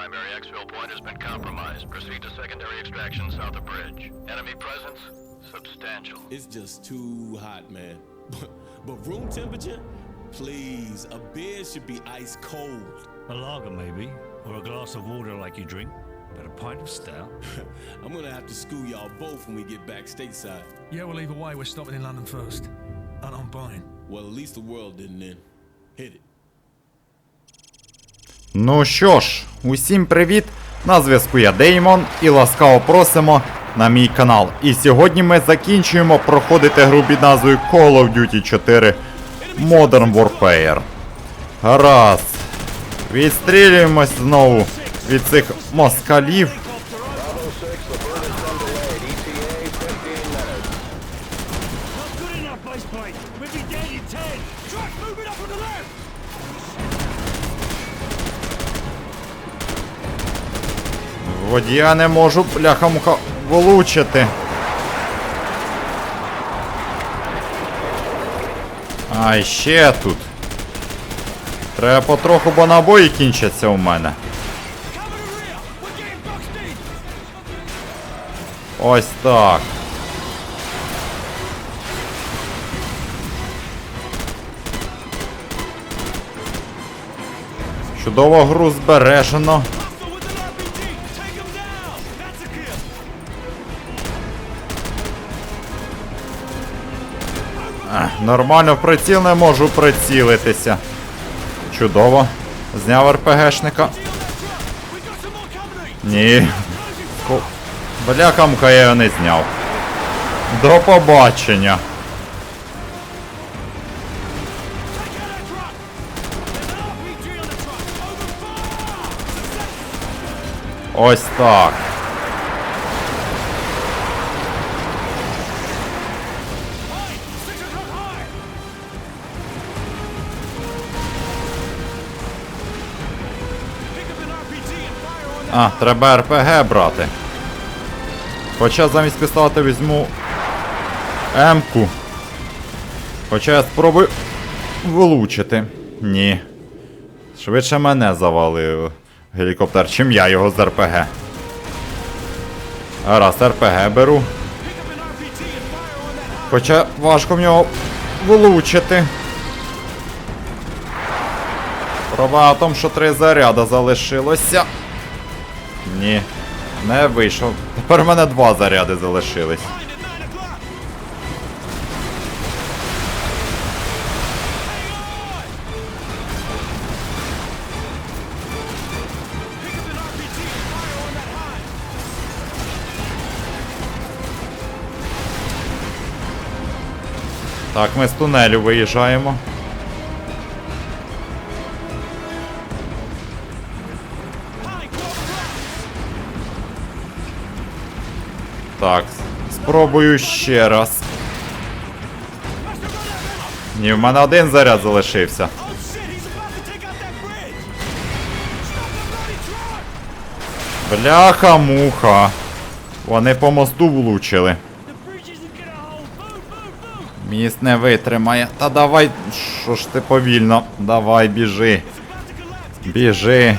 Primary exfil point has been compromised. Proceed to secondary extraction south of bridge. Enemy presence substantial. It's just too hot, man. but room temperature? Please, a beer should be ice cold. A lager, maybe, or a glass of water like you drink, but a pint of stout. I'm gonna have to school y'all both when we get back stateside. Yeah, well, either way, we're stopping in London first. And I'm buying. Well, at least the world didn't end. Hit it. Ну що ж, усім привіт! На зв'язку я Деймон і ласкаво просимо на мій канал. І сьогодні ми закінчуємо проходити гру під назвою Call of Duty 4 Modern Warfare. Гаразд. Відстрілюємось знову від цих москалів. Водія не можу бляха-муха влучити. А ще тут. Треба потроху, бо набої кінчаться у мене. Ось так. Чудово гру збережено. Нормально в приціл не можу прицілитися. Чудово. Зняв РПГшника. Ні. Ко- Бляхамка я його не зняв. До побачення. Take out А, треба РПГ брати. Хоча замість пістолета візьму М-ку. Хоча я спробую влучити. Ні. Швидше мене завалив гелікоптер, чим я його з РПГ. Раз, РПГ беру. Хоча важко в нього влучити. Проблема в тому, що три заряда залишилося. Ні, не вийшов. Тепер в мене два заряди залишились. Так, ми з тунелю виїжджаємо. Так, спробую ще раз. Ні, в мене один заряд залишився. Oh. Бляха-муха. Вони по мосту влучили. Міст не витримає. Та давай. Що ж ти повільно? Давай, біжи. Біжи.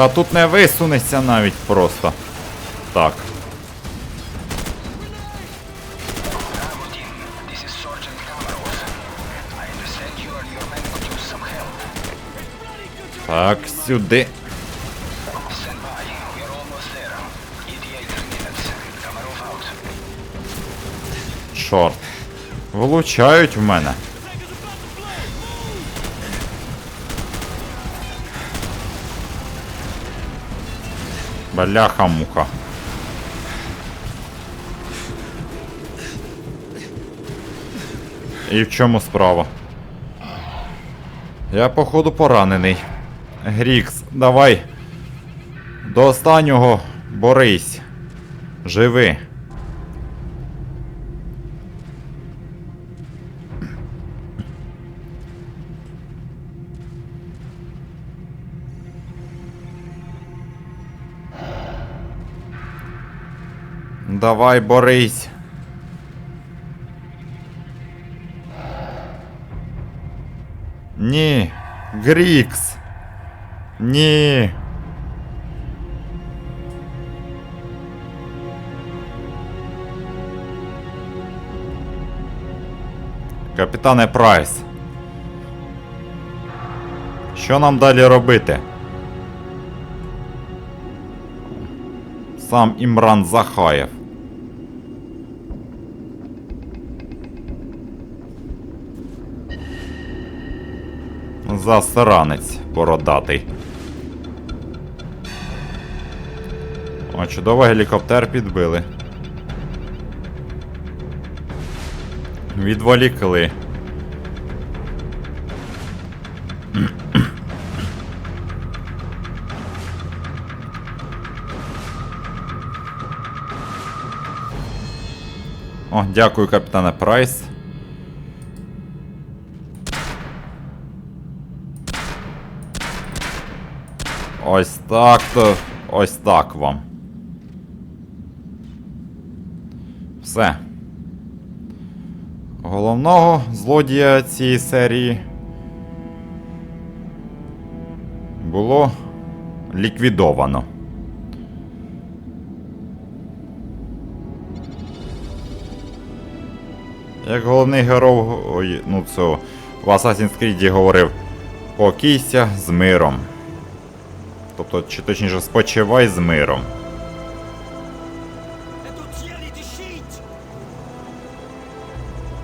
Та тут не висунешся навіть просто. Так. This is Sergeant Kamaros. I understand Бляха-муха. І в чому справа? Я, походу, поранений. Грікс, давай. До останнього борись. Живи. Давай борись. Ні. Грікс. Ні. Капітане Прайс. Що нам далі робити? Сам Імран Захаєв. Засранець бородатий. О, чудово гелікоптер підбили. Відволікли. О, дякую, капітане Прайс. Ось так то. Ось так вам. Все. Головного злодія цієї серії було ліквідовано. Як головний герой, ну це в Assassin's Creed говорив, покійся з миром. Тобто, чи точніше, спочивай з миром. Это дьявол дышит!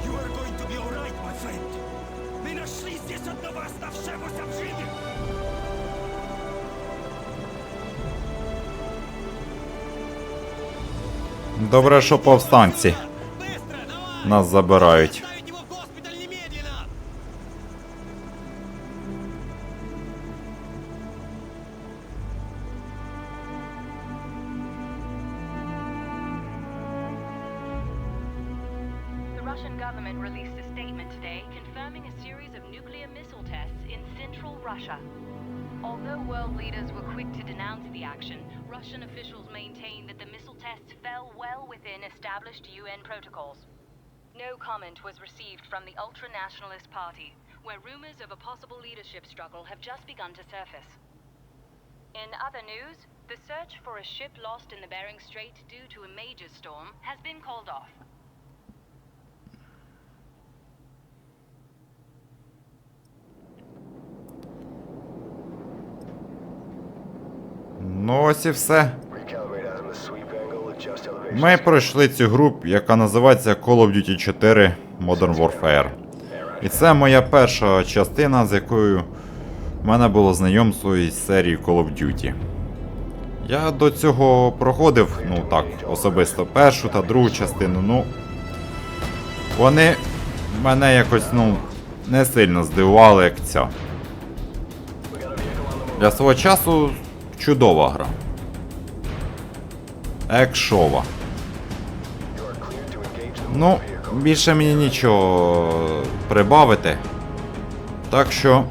You are government released a statement today confirming a series of nuclear missile tests in central Russia. Although world leaders were quick to denounce the action, Russian officials maintain that the missile tests fell well within established UN protocols. No comment was received from the ultra-nationalist party, where rumors of a possible leadership struggle have just begun to surface. In other news, the search for a ship lost in the Bering Strait due to a major storm has been called off. Ну ось і все. Ми пройшли цю гру, яка називається Call of Duty 4 Modern Warfare. І це моя перша частина, з якою в мене було знайомство із серії Call of Duty. Я до цього проходив, ну так, особисто першу та другу частину, ну. Вони мене якось, ну, не сильно здивували, як ця. Для свого часу чудова гра. Екшова. Ну, більше мені нічого прибавити. Так що.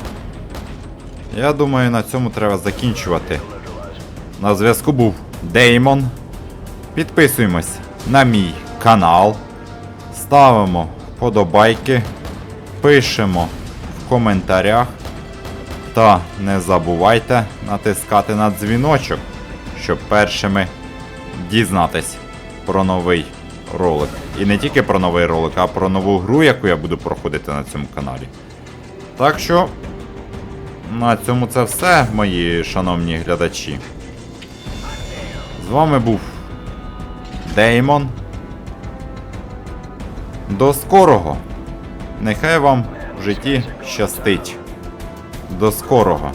Я думаю, на цьому треба закінчувати. На зв'язку був Деймон. Підписуємось на мій канал. Ставимо вподобайки. Пишемо в коментарях. Та не забувайте натискати на дзвіночок, щоб першими дізнатись про новий ролик. І не тільки про новий ролик, а про нову гру, яку я буду проходити на цьому каналі. Так що, на цьому це все, мої шановні глядачі. З вами був Деймон. До скорого! Нехай вам в житті щастить. До скорого.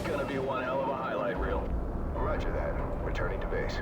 Gonna be one hell of a highlight reel. Roger that. Returning to base.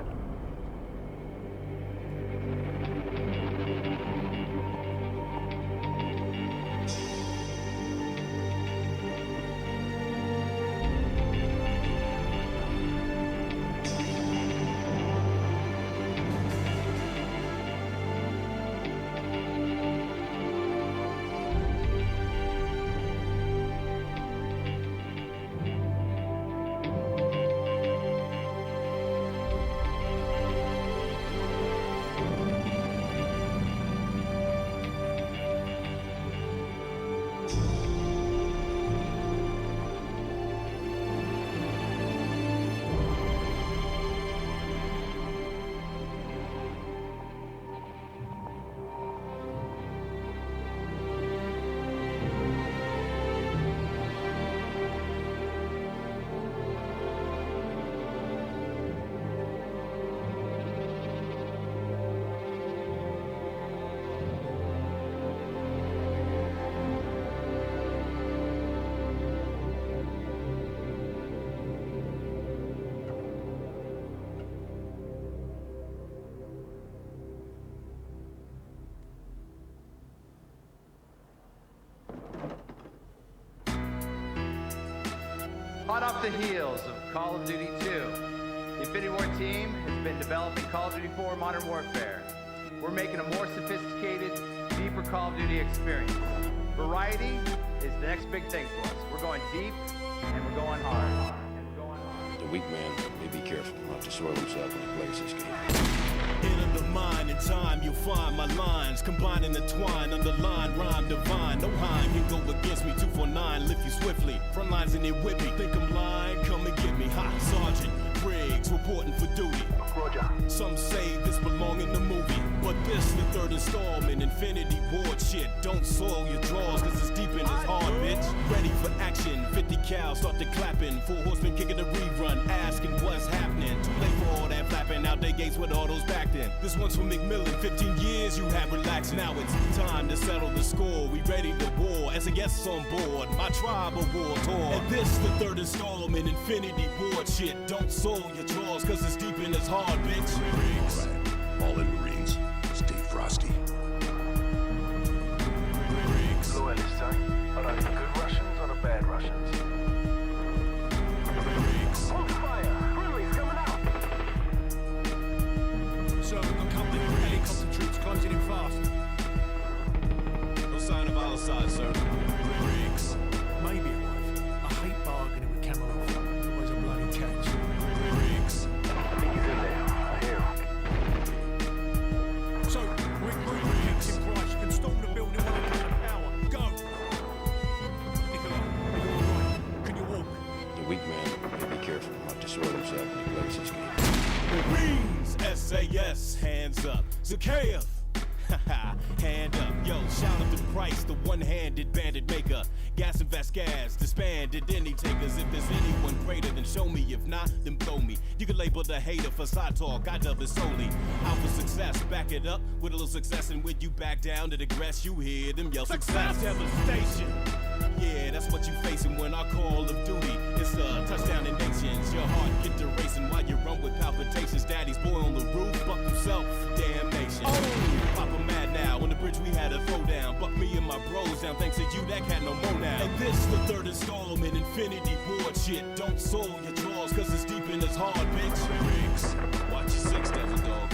Hot off the heels of Call of Duty 2, the Infinity War team has been developing Call of Duty 4 Modern Warfare. We're making a more sophisticated, deeper Call of Duty experience. Variety is the next big thing for us. We're going deep and we're going hard. Weak man may be careful not to soil himself when he plays this game. In the mind and time, you'll find my lines combining the twine, underline rhyme divine. No can go against me. Lift you swiftly. Front lines in it me. Think I'm lying? Come and get me. Hot Sergeant Briggs reporting for duty. Roger. Some say this belong in the movie, but this the third installment. Infinity Ward shit. Don't soil your drawers, cause it's deep in his hard, bitch. Ready for action. 50 cal, start the clapping. Four horsemen kicking the rerun, asking what's happening. Too late for all that flapping. Out they gates with all those back then. This one's for McMillan. 15 years you have relaxed. Now it's time to settle the score. We ready to as a guest on board. My tribe of war tour. And this the third installment. Infinity Ward shit. Don't soil your drawers, cause it's deep in his hard, bitch. Briggs. All in Marines, stay frosty. Slow in this time. Are they good Russians or the bad Russians? side circle. Price, the one-handed bandit maker. Gas and Vasquez, disbanded any takers. If there's anyone greater, then show me. If not, then blow me. You can label the hater for side talk. I dub it solely. Out for success, back it up with a little success. And when you back down to digress, you hear them yell success. Devastation. Yeah, that's what you facing when I call of duty. It's a touchdown in nations. Your heart get to racing while you run with palpitations. Daddy's boy on the roof, buck himself, damnation. Oh, Papa had a. Buck me and my bros down. Thanks to you, that cat no more now. And this the third installment, Infinity Ward shit. Don't soil your drawers, cause it's deep in his hard, bitch. Riggs, watch your six, devil dog.